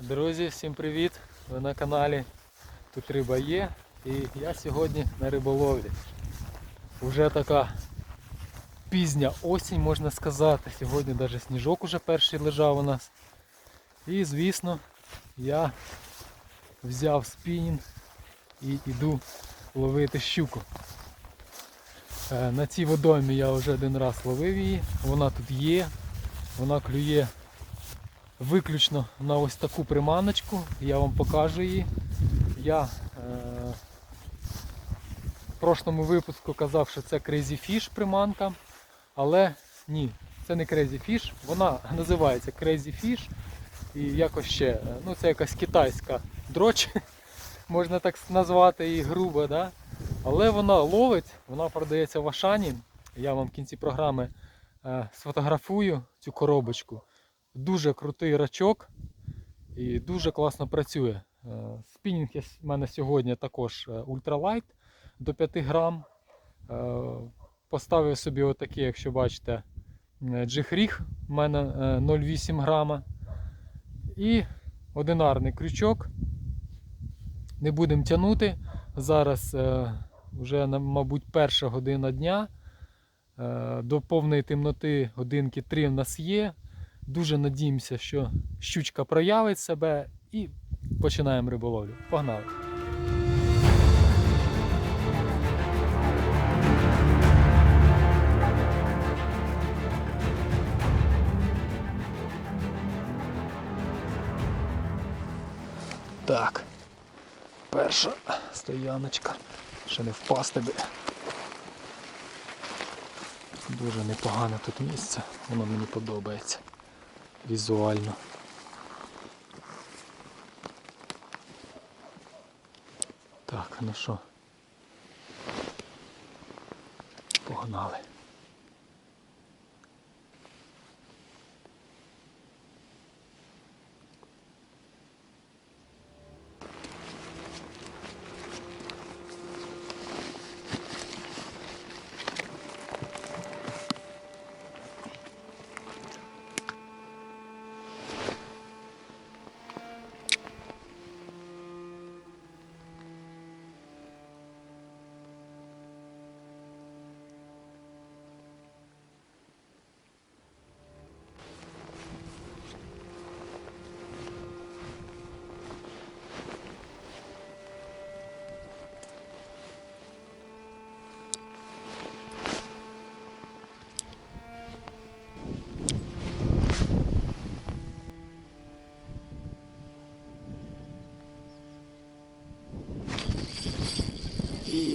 Друзі, всім привіт! Ви на каналі Тут риба є і я сьогодні на риболовлі. Уже така пізня осінь, можна сказати. Сьогодні навіть сніжок уже перший лежав у нас. І звісно я взяв спінінг і йду ловити щуку. Е, На цій водоймі я вже один раз ловив її, вона тут є, вона клює виключно на ось таку приманочку. Я вам покажу її. Я е, в прошлому випуску казав, що це Crazy Fish приманка. Але ні, це не Crazy Fish. Вона називається Crazy Fish. І якось ще, е, ну це якась китайська дроч, можна так назвати її грубо, да? але вона ловить, вона продається в Ашані. Я вам в кінці програми е, сфотографую цю коробочку. Дуже крутий рачок і дуже класно працює. Е, Спінінг в мене сьогодні також е, ультралайт до 5 грам. Е, Поставив собі отакий, якщо бачите, джихріг, у мене е, 0,8 грама. І одинарний крючок. Не будемо тягнути. Зараз вже, мабуть, перша година дня. До повної темноти годинки 3 в нас є. Дуже надіємося, що щучка проявить себе і починаємо риболовлю. Погнали! Так, перша стояночка. Ще не впасти би. Дуже непогане тут місце, воно мені подобається візуально. Так, ну що? Погнали.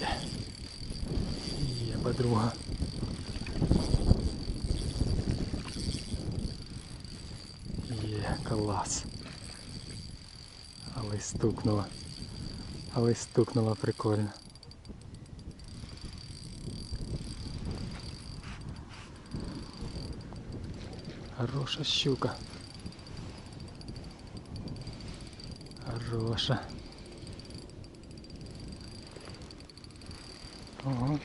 Є. Є подруга. Є, клас. Але стукнула. Але стукнула прикольно. Хороша щука. Хороша. Ага.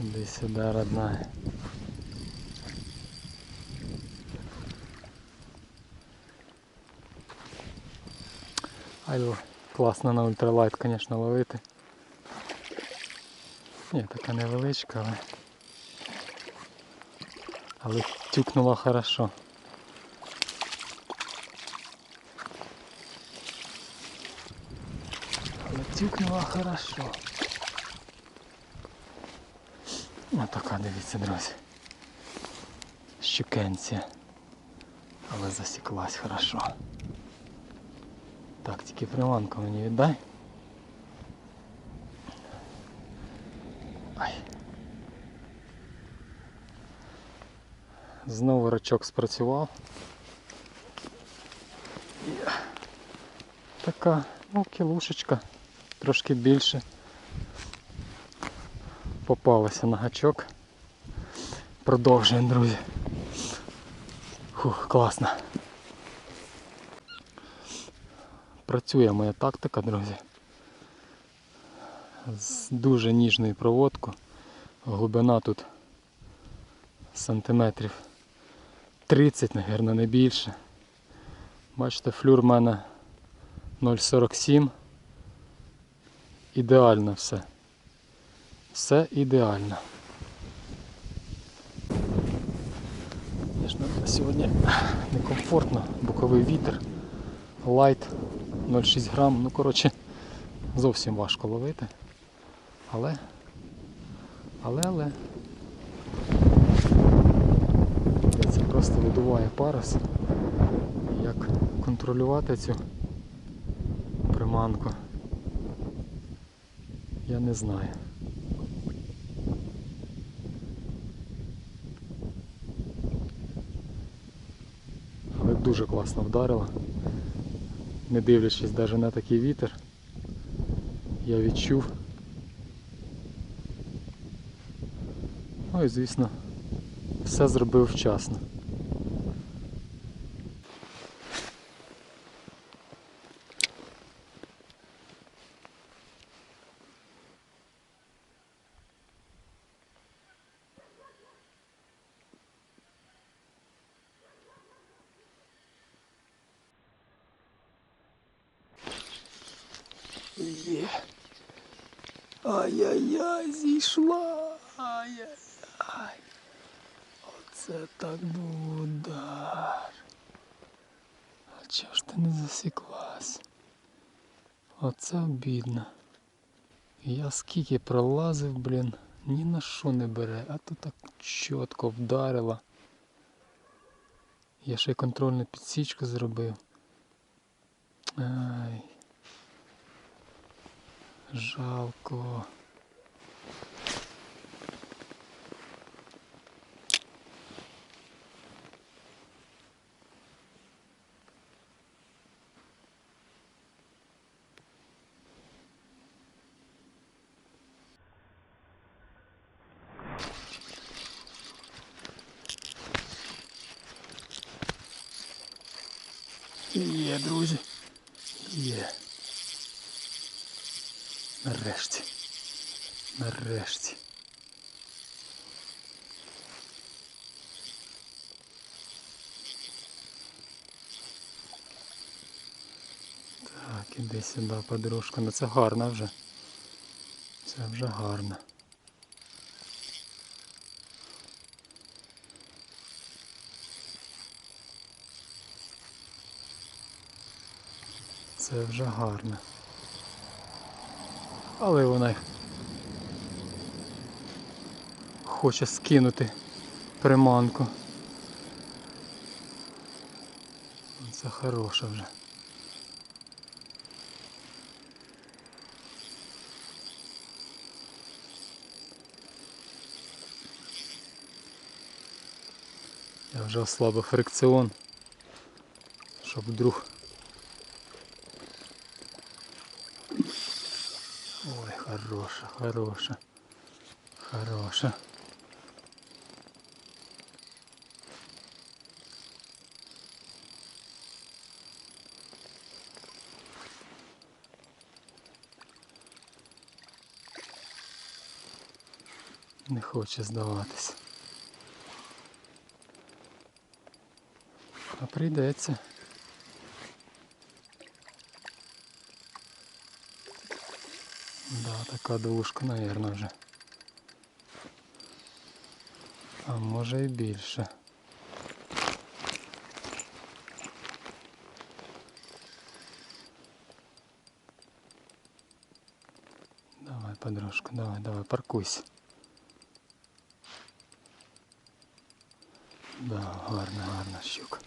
Иди сюда, родная. Ай, класно на ультралайт, конечно, ловити. Ні, така невеличка, але. Але тюкнула хорошо. Але хорошо. Ось така, дивіться, друзі. Щукенція. Але засіклась хорошо. Так, тільки приманку мені віддай. Ай. Знову рачок спрацював. Така, ну, кілушечка, трошки більше. Попалася на гачок. Продовжуємо, друзі. Фух, класно. Працює моя тактика, друзі. З дуже ніжною проводкою. Глибина тут сантиметрів 30, мабуть, не більше. Бачите, флюр в мене 0,47. Ідеально все. Все ідеально. Звісно, сьогодні некомфортно, боковий вітер, лайт 0,6 грам. Ну, коротше, зовсім важко ловити. Але, але, але. Це просто видуває парус. Як контролювати цю приманку, я не знаю. Але дуже класно вдарило. Не дивлячись навіть на такий вітер, я відчув. Ну і звісно, все зробив вчасно. Є. Ай-яй-яй, зійшла. Ай-яй-яй. Оце так був удар. А чого ж ти не засіклась? Оце обідно. Я скільки пролазив, блін, ні на що не бере, а то так чітко вдарило. Я ще й контрольну підсічку зробив. Ай. Жалко. Є, друзі. Нарешті. Так, іди сюди, подружка. Ну це гарно вже. Це вже гарно. Це вже гарно. Але вона хоче скинути приманку. Це хороша вже. Я вже ослабив фрикціон, щоб вдруг Ой, хороша, хороша, хороша. Не хоче здаватись. А прийдеться. Да, така двушка, наверное, вже. А може і більше. Давай, подружка, давай, давай, паркуйся. Гарна, гарна щука.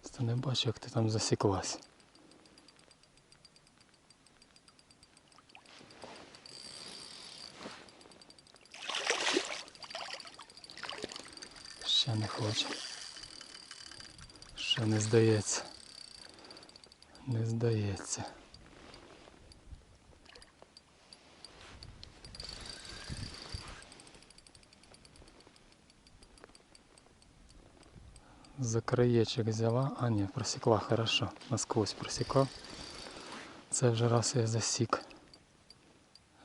Просто не бачу, як ти там засіклась. Ще не хоче. Ще не здається. Не здається. за краєчок взяла, а ні, просікла хорошо, насквозь просікла. Це вже раз я засік.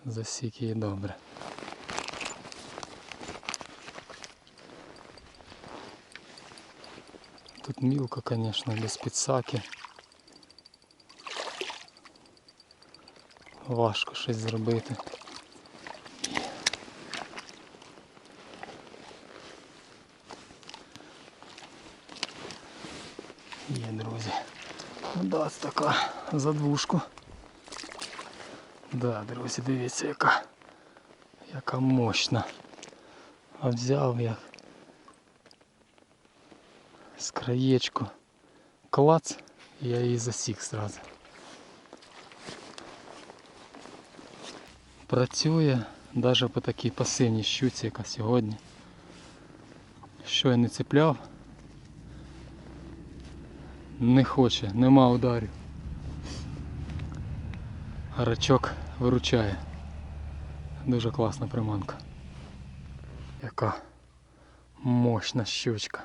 Засік її добре. Тут мілка, звісно, без підсаки. Важко щось зробити. Це така за двушку. Да, друзі, дивіться, яка, яка мощна. А взяв я з краєчку клац, і я її засік зразу. Працює навіть по такій пасивній щуці, яка сьогодні. Що я не цепляв, не хоче, нема ударів. Гарачок виручає. Дуже класна приманка. Яка мощна щучка.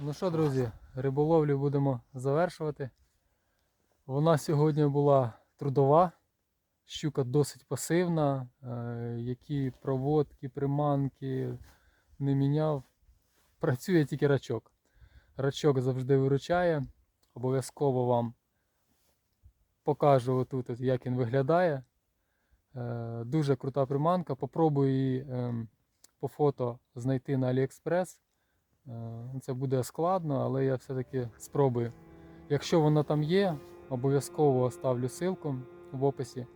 Ну що, друзі, риболовлю будемо завершувати. Вона сьогодні була трудова, щука досить пасивна, е, які проводки, приманки не міняв. Працює тільки рачок. Рачок завжди виручає. Обов'язково вам покажу отут, як він виглядає. Е, Дуже крута приманка. Попробую її ем, по фото знайти на AliExpress. Е, Це буде складно, але я все-таки спробую. Якщо вона там є, обов'язково оставлю ссылку в описі.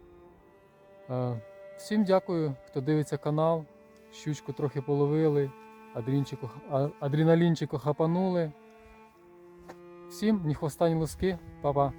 Е, Всім дякую, хто дивиться канал. Щучку трохи половили, адрінчику, адреналінчику хапанули. Всім ні хвоста, ні луски. Па-па.